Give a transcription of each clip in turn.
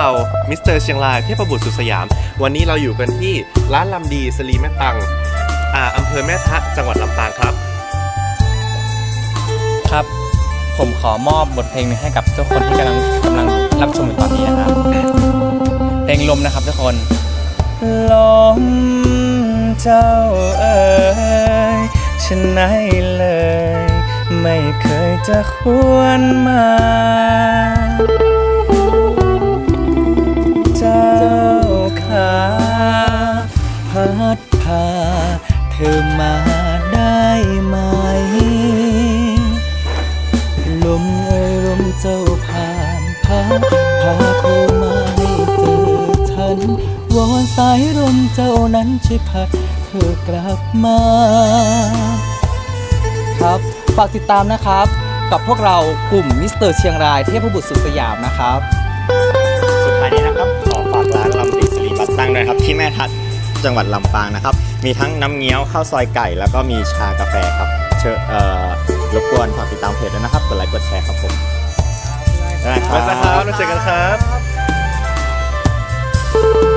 เรามิสเตอร์เชียงรายเทพบุตรสุดสยาม วันนี้เราอยู่กันที่ร้านลำดีสลีแม่ตังอ่าอำเภอแม่ทะจังหวัดลำปางครับ ครับ ผมขอมอบบทเพลงหนึงให้กับทุกคนที่กำลังกำลังรับชมอยู่ตอนนี้นะครับ เพลงลมนะครับทุกคน ลมเจ้าเอ๋ยฉันไหนเลย ไม่เคยจะควรมา เธอมาได้ไหม ลมเอ่ยลมเจ้าผ่านพาพาเธอมาให้เจอฉันวอนสายลมเจ้านั้นช่วยพัดเธอกลับมา ครับฝากติดตามนะครับ กับพวกเรากลุ่มมิสเตอร์เชียงรายเทพบุตรสุดสยามนะครับ สุดท้ายนี้นะครับ ขอฝากร้านลำดีสลีบัตตั้งด้วยครับ ที่แม่ทัด จังหวัดลำปางนะครับ มีทั้งน้ำเงี้ยวข้าวซอยไก่ แล้วก็มีชากาแฟครับเชิญเอ่อรบกวนฝากติดตามเพจด้วยนะครับกดไลค์กดแชร์ครับผมได้คขอบคุณครัรับบแล้วเจอกันครับ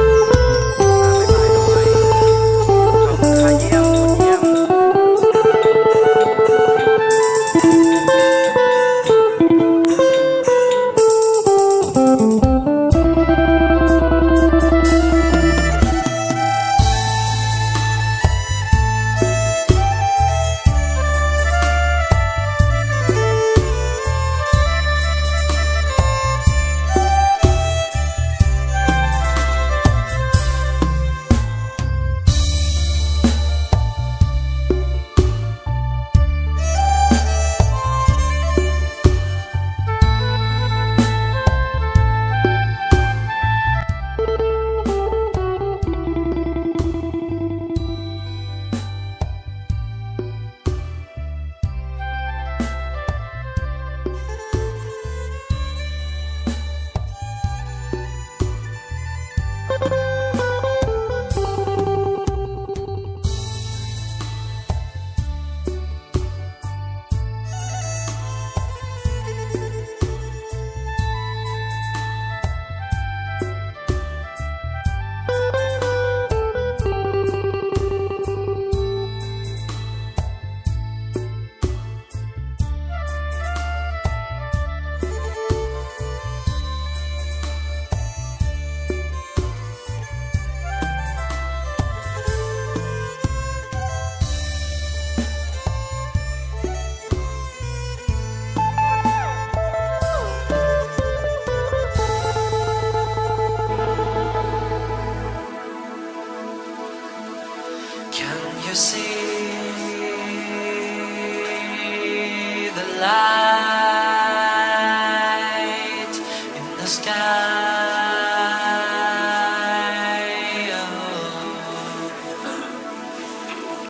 Can you see the light in the sky?